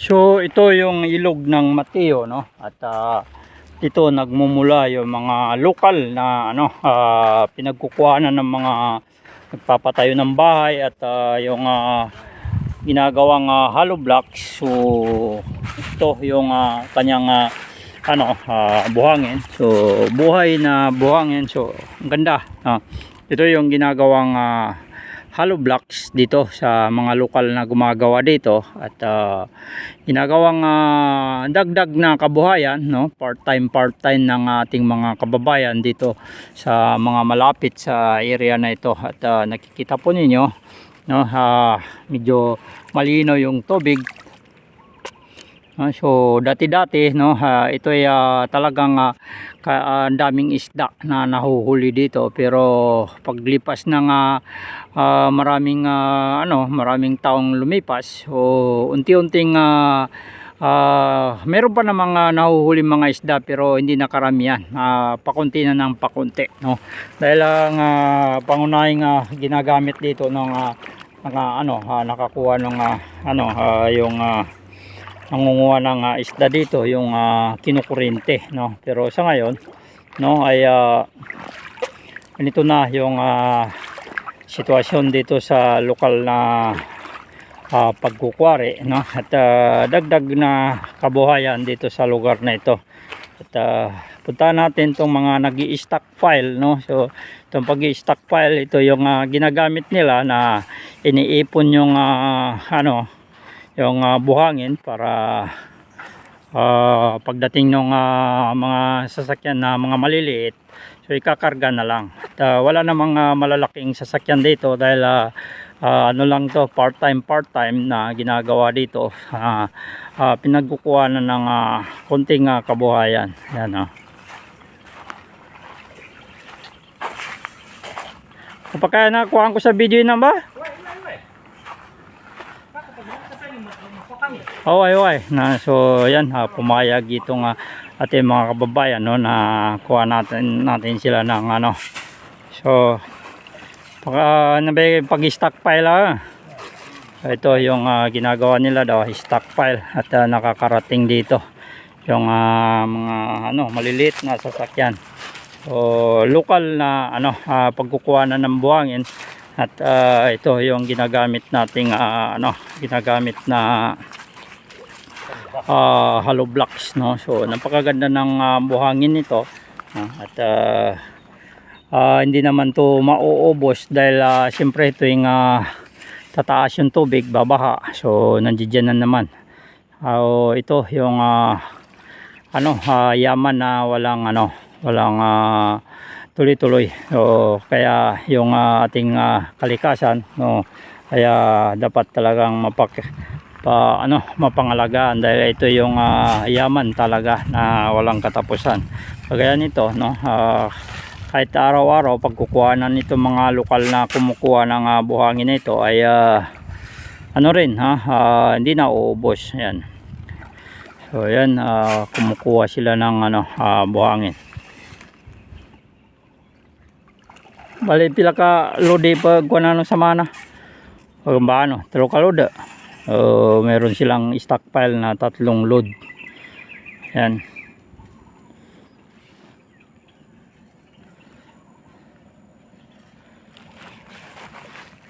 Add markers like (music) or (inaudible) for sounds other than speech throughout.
So ito yung ilog ng Mateo no at ah, dito nagmumula yung mga lokal na ano ah, pinagkukuhanan ng mga nagpapatayo ng bahay at ah, yung ah, ginagawang ah, hollow blocks. So ito yung ah, kanyang ah, ano ah, buhangin. So buhay na buhangin. So ang ganda. ah. ito yung ginagawang ah, hollow blocks dito sa mga lokal na gumagawa dito. At ah, ginagawang ah, dagdag na kabuhayan no? Part-time part-time ng ating mga kababayan dito sa mga malapit sa area na ito. At ah, nakikita po ninyo no? Ah, medyo malino yung tubig Ah, so dati-dati no ah, ito ay ah, talagang ah, ka, ah, daming isda na nahuhuli dito. Pero paglipas ng ah, maraming ah, ano maraming taong lumipas so unti-unting ah, ah, meron pa na mga nahuhuli mga isda pero hindi na karamihan Ah, pakunti na ng pakunti no. Dahil ang ah, pangunahing ah, ginagamit dito ng ah, mga ano ah, nakakuha ng ah, ano ah, yung ah, nangunguha ng ah, isda dito yung ah, kinukurente no? Pero sa ngayon no ay ganito na yung ah, sitwasyon dito sa lokal na ah, pagkukwari no? At ah, dagdag na kabuhayan dito sa lugar na ito. At ah, punta natin tong mga nag stockpile no? So itong pag stockpile ito yung ah, ginagamit nila na iniipon yung ah, ano yung ah, buhangin para ah, pagdating ng mga sasakyan na mga maliliit so ikakarga na lang At, ah, wala namang ah, malalaking sasakyan dito dahil ah, ah, ano lang to part time part time na ginagawa dito Ah, ah, pinagkukuha na ng ah, konting ah, kabuhayan yan oh. Kapag kaya nakuha ko sa video na ba? Okay, okay. Na, so, yan, ha, pumayag itong uh, ating mga kababayan no, na kuha natin, natin sila ng ano. So, pag, uh, pag-stockpile ah. Ito yung ah, ginagawa nila daw, stockpile at ah, nakakarating dito yung ah, mga ano maliliit na sasakyan. So, local na ano ah, pagkukuha na ng buhangin at ah, ito yung ginagamit nating ah, ano ginagamit na ah, hollow blocks no? So napakaganda ng ah, buhangin nito. Ah, at ah, ah, hindi naman to mauubos dahil uh, siyempre yung ah, tataas yung tubig babaha. So nandiyan na naman. O ito yung ah, ano ah, yaman na walang ano walang ah, tuloy-tuloy. So kaya yung ah, ating ah, kalikasan no? Kaya dapat talagang mapak pa ano mapangalagaan dahil ito yung ah, yaman talaga na walang katapusan. Kagaya nito no ah, kahit araw-araw pagkukuhanan nito mga lokal na kumukuha ng ah, buhangin nito ay ah, ano rin ha ah, hindi na uubos yan. So yan ah, kumukuha sila ng ano ah, buhangin. Bali pila ka lodi pag kuha na sa mana pag ba ano ka load uh, meron silang stockpile na tatlong load. Yan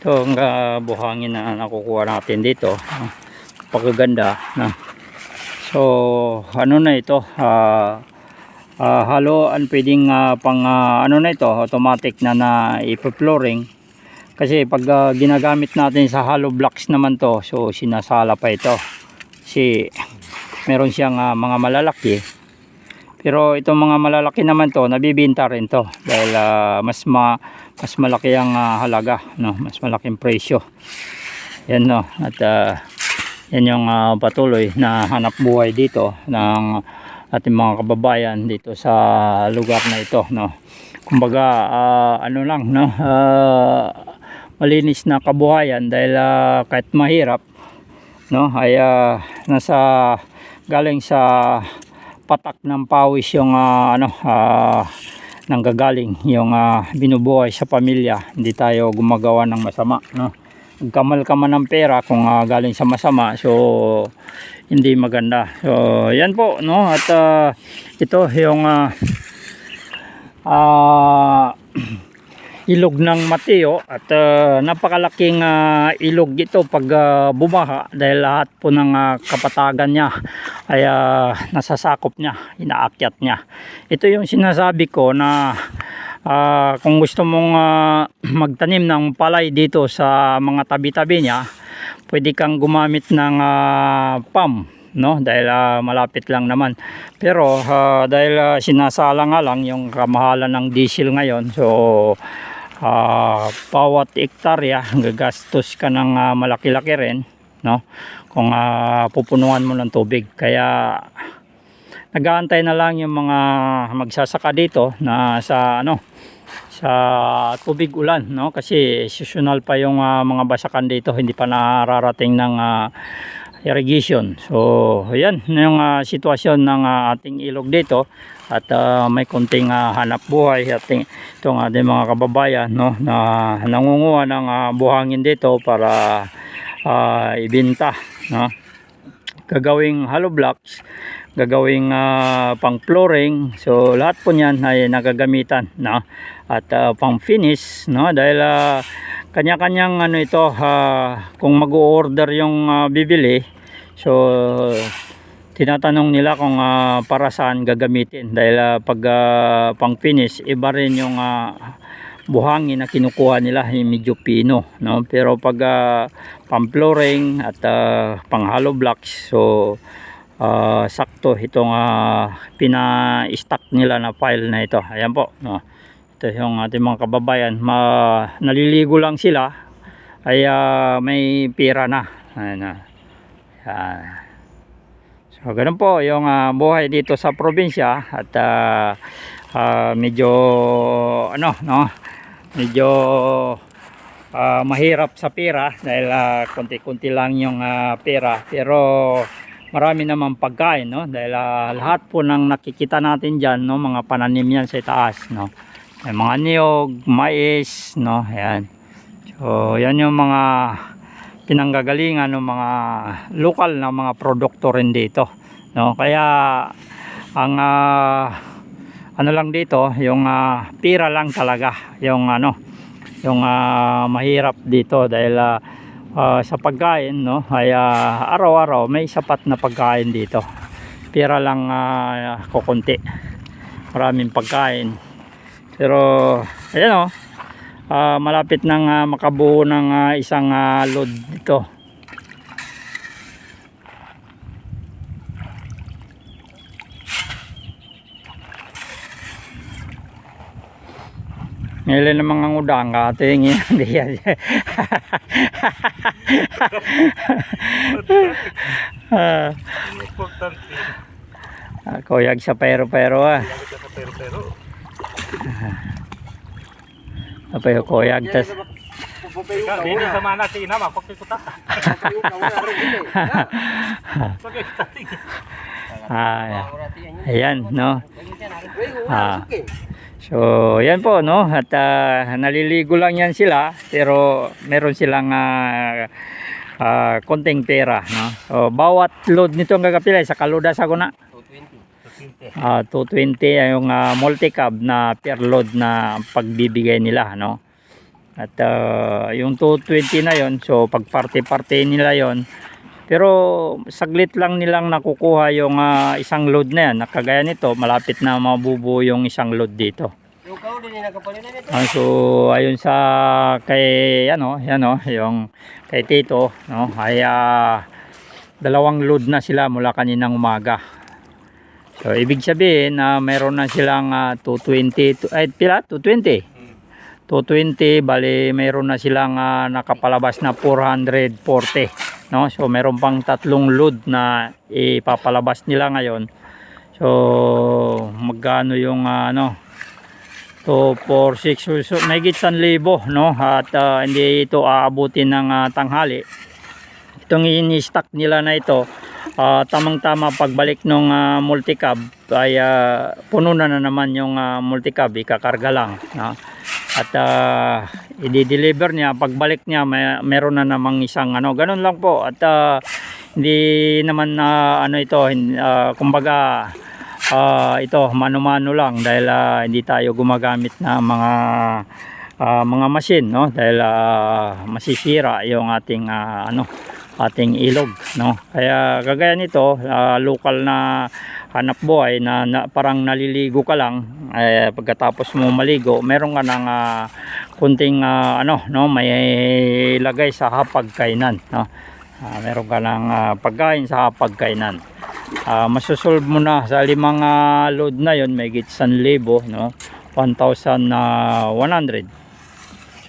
ito ang ah, buhangin na nakukuha natin dito. Pagkaganda so ano na ito? Ah ah, haluan pwedeng ah, pang ah, ano na ito? Automatic na na ipo-flooring kasi pag ah, ginagamit natin sa hollow blocks naman to so sinasala pa ito. Kasi meron siyang ah, mga malalaki. Pero itong mga malalaki naman to nabibinta rin to. Dahil ah, mas ma mas malaki ang ah, halaga no? Mas malaking presyo. Yan no? At ah, yan yung ah, patuloy na hanap buhay dito ng ating mga kababayan dito sa lugar na ito no? Kumbaga ah, ano lang no? Ah, malinis na kabuhayan dahil ah, kahit mahirap no ay ah, nasa galing sa patak ng pawis yung ah, ano ah, nanggagaling yung ah, binubuhay sa pamilya hindi tayo gumagawa ng masama no Magkamal ka man ng pera kung ah, galing sa masama so hindi maganda. So, yan po, no? At ah, ito yung ah, ah, (clears throat) ilog ng Mateo at ah, napakalaking ah, ilog ito pag ah, bumaha dahil lahat po ng ah, kapatagan niya ay ah, nasasakop niya, inaakyat niya. Ito yung sinasabi ko na ah, kung gusto mong ah, (clears throat) magtanim ng palay dito sa mga tabi-tabi niya, pwede kang gumamit ng ah, pump no? Dahil ah, malapit lang naman. Pero ah, dahil ah, sinasala nga lang yung kamahalan ng diesel ngayon so ah, bawat ektarya (laughs) gagastos ka ng ah, malaki-laki rin no? Kung ah, pupunuan mo ng tubig. Kaya nag-aantay na lang yung mga magsasaka dito na sa ano sa tubig ulan no? Kasi seasonal pa yung ah, mga basakan dito. Hindi pa nararating ng ah, irrigation. So ayan yung ah, sitwasyon ng ah, ating ilog dito at ah, may konting ah, hanap buhay ating itong ating mga kababayan no na nangunguha ng ah, buhangin dito para ah, ibenta no. Gagawing hollow blocks gagawing ah, pang flooring. So lahat po niyan ay nagagamitan no at ah, pang finish no dahil ah, kanya-kanyang ano ito ah, kung mag-order yung ah, bibili so tinatanong nila kung ah, para saan gagamitin. Dahil ah, pag ah, pang finish iba rin yung ah, buhangin na kinukuha nila yung medyo pino no? Pero pag ah, pang flooring at ah, pang hollow blocks so ah, sakto itong ah, pina-stack nila na file na ito. Ayan po no ito yung ating mga kababayan ma naliligo lang sila ay ah, may pira na. Ayan na Yan. so ganun po yung ah, buhay dito sa probinsya. At ah, ah, medyo ano no? Medyo ah, mahirap sa pera dahil ah, konti-konti lang yung ah, pera pero marami naman pagkain no? Dahil ah, lahat po ng nakikita natin diyan no? Mga pananim yan sa itaas no may mga niyog, mais no? Ayan. So yan yung mga pinanggagalingan ng mga lokal na mga produkto rin dito no? Kaya ang ah, ano lang dito yung ah, pira lang talaga yung ano yung ah, mahirap dito dahil ah, ah, sa pagkain no? Ay ah, araw-araw may sapat na pagkain dito. Pira lang uh, kukunti. Maraming pagkain pero ayan o ah, malapit nang ah, makabuo ng ah, isang ah, load dito Ngayon ng mga udang kating (laughs) hindi yan. Importante. Ako yag sa pero-pero ah. Ka sa pero-pero. Apa yung koyag tas hindi sa (laughs) mana si Ina, magpagkikuta. Pagkikuta. ah, ayan no. Ah. So, yan po no at ah, naliligo lang yan sila pero meron silang ah, ah, konting pera no. So, bawat load nito ang gagapilay sa kaluda sa kuna. Ah, 220 ay yung ah, multi-cab na per load na pagbibigay nila no. At ah, yung 220 na yon so pag parte-parte nila yon pero saglit lang nilang nakukuha yung ah, isang load na yan. Nakagaya nito, malapit na mabubuo yung isang load dito. Ah, so ayun sa kay ano, yan oh, yung kay Tito, no, ay ah, dalawang load na sila mula kaninang umaga. So ibig sabihin na meron na silang ah, 220 to- ay pila? 220. 220 bali meron na silang ah, nakapalabas na 440 no? So meron pang tatlong load na ipapalabas nila ngayon. So magkano yung ah, ano? 2 4 6 so, may 1,000 no? At ah, hindi ito aabutin ng ah, tanghali. Itong ini-stack nila na ito ah, tamang-tama pagbalik ng multicab ay ah, puno na na naman yung ah, multicab ikakarga lang no? at ah, i-deliver niya pagbalik niya may, meron na namang isang ano ganun lang po at ah, hindi naman na ano ito, ah, kumbaga ah, ito mano-mano lang dahil ah, hindi tayo gumagamit na mga ah, mga machine no dahil ah, masisira yung ating ah, ano ating ilog no? Kaya kagaya nito ah, local na hanap buhay na, na parang naliligo ka lang eh, pagkatapos mo maligo meron ka ng ah, kunting ah, ano no? May lagay sa hapagkainan no? Ah, meron ka ng ah, pagkain sa hapagkainan. Uh, masusolve mo na sa limang ah, load na yon may git 1,000 no? 1,100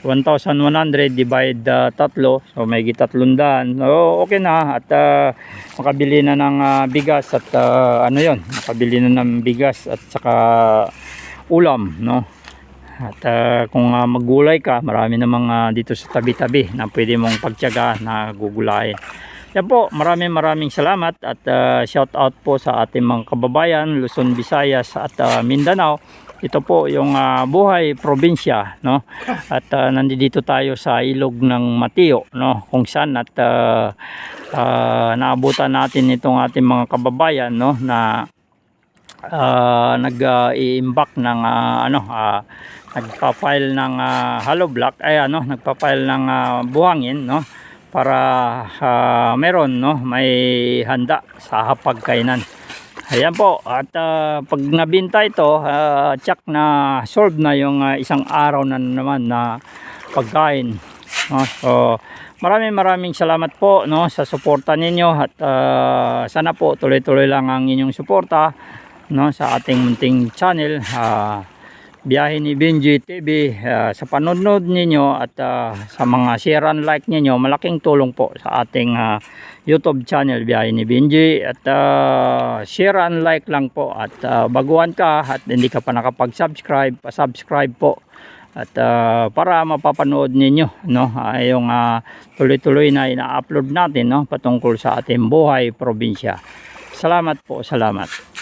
1,100 divide uh, tatlo. So may git 300 so okay na. At ah, makabili na ng ah, bigas at ah, ano yon makabili na ng bigas at saka ulam no? At ah, kung ah, maggulay ka marami namang ah, dito sa tabi-tabi na pwede mong pagtiyaga na gugulayin. Yan po, maraming maraming salamat. At uh, shout out po sa ating mga kababayan Luzon, Visayas at uh, Mindanao. Ito po yung uh, buhay probinsya, no? At uh, nandito tayo sa ilog ng Matio, no? Kung saan at uh, uh, naabutan natin itong ating mga kababayan, no? Na uh, nag-iimbak ng uh, ano, uh, nagpa-file ng uh, hollow block, ay ano, nagpa-file ng uh, buhangin, no? para ah, meron no may handa sa hapagkainan ayan po at ah, pag nabinta ito uh, check na solve na yung ah, isang araw na naman na pagkain no? so maraming maraming salamat po no sa suporta ninyo at ah, sana po tuloy-tuloy lang ang inyong suporta no sa ating munting channel ah, biyahe ni Benji TV ah, sa panonood ninyo at ah, sa mga share and like ninyo malaking tulong po sa ating ah, YouTube channel biyahe ni Benji. At ah, share and like lang po. At ah, baguhan ka at hindi ka pa nakapag-subscribe pa-subscribe po. At ah, para mapapanood ninyo no ah, tuloy-tuloy na ina-upload natin no patungkol sa ating buhay probinsya. Salamat po salamat